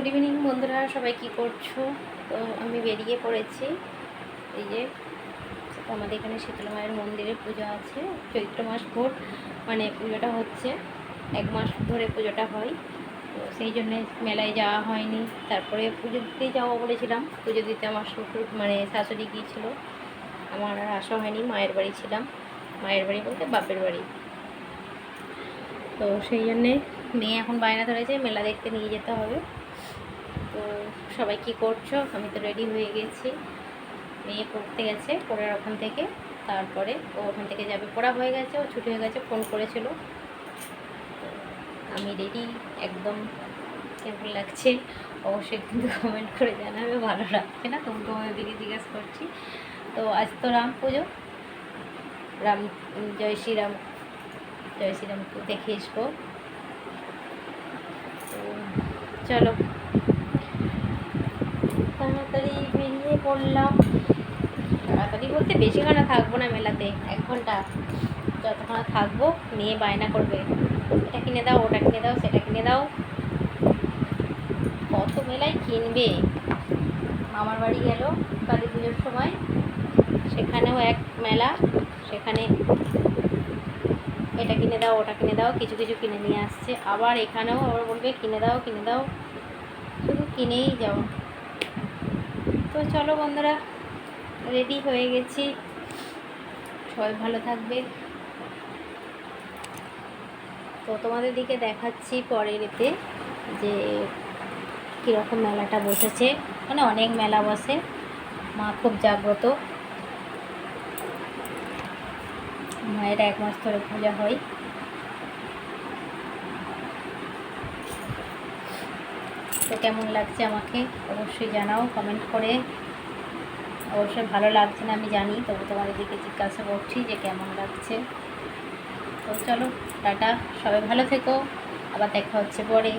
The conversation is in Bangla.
গুড ইভিনিং বন্ধুরা, সবাই কি করছ? তো আমি বেরিয়ে পড়েছি। এই যে, আমাদের এখানে শীতলা মায়ের মন্দিরে পুজো আছে। চৈত্র মাস ভোর মানে পুজোটা হচ্ছে। এক মাস ধরে পুজোটা হয়। তো সেই জন্যে মেলায় যাওয়া হয়নি। তারপরে পুজো দিতেই যাওয়া বলেছিলাম। পুজো দিতে আমার শ্বশুর মানে শাশুড়ি গিয়েছিল। আমার আর আসা হয়নি, মায়ের বাড়ি ছিলাম। মায়ের বাড়ি বলতে বাপের বাড়ি। তো সেই জন্যে মেয়ে এখন বায়না ধরেছে, মেলা দেখতে নিয়ে যেতে হবে। তো সবাই কি করছ? আমি তো রেডি হয়ে গেছি। মেয়ে পড়তে গেছে, পড়ার ওখান থেকে। তারপরে ও ওখান থেকে যাবে। পড়া হয়ে গেছে, ও ছুটি হয়ে গেছে ফোন করেছিল। আমি রেডি একদম কেমন লাগছে? অবশ্যই কিন্তু কমেন্ট করে জানাবে, ভালো লাগছে না? তবু তোমাদের দিকে জিজ্ঞেস করছি। তো আজ তো রাম পুজো। রাম, জয় শ্রীরাম। জয় শ্রীরামকে দেখে আসব তো চলো তাড়াতাড়ি পড়লাম তাড়াতাড়ি বলতে বেশিক্ষণ থাকব না মেলাতে, এক ঘণ্টা। যতক্ষণ থাকব, মেয়ে বায়না করবে। এটা কিনে দাও, ওটা কিনে দাও, সেটা কিনে দাও। কত মেলায় কিনবে? মামার বাড়ি গেল কালী পুজোর সময়। সেখানেও এক মেলা, সেখানে এটা কিনে দাও, ওটা কিনে দাও, কিছু কিছু কিনে নিয়ে আসছে। আবার এখানেও আবার বলবে, কিনে দাও কিনে দাও। শুধু কিনেই যাও। তো চলো বন্ধুরা রেডি হয়ে গেছি। সবাই ভালো থাকবে। তো তোমাদের দিকে দেখাচ্ছি পরের এতে যে কীরকম মেলাটা বসেছে। মানে অনেক মেলা বসে। মা খুব জাগ্রত। মায়ের এক মাস ধরে পূজা হয়। তো কেমন লাগছে আমাকে অবশ্যই জানাও কমেন্ট করে। অবশ্যই ভালো লাগছে না, আমি জানি, তবু তোমাদের দিকে জিজ্ঞাসা করছি যে কেমন লাগছে। তো চলো, টাটা, সবাই ভালো থেকো, আবার দেখা হচ্ছে পরে।